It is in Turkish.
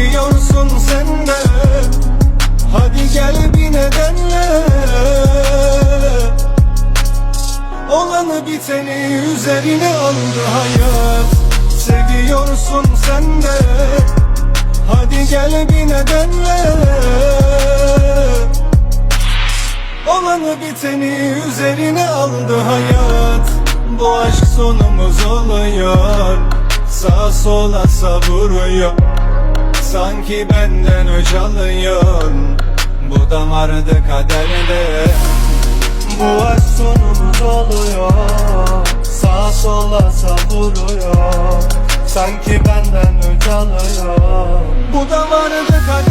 Seviyorsun sen de. Hadi gel bir nedenle. Olanı biteni üzerine aldı hayat. Seviyorsun sen de. Hadi gel bir nedenle. Olanı biteni üzerine aldı hayat. Bu aşk sonumuz oluyor. Sağ sola savuruyor Sanki benden öc alıyor Bu da vardı kaderde. Bu aşk sonumuz oluyor. Sağ sola savuruyor. Sanki benden alıyor Bu da vardı kaderde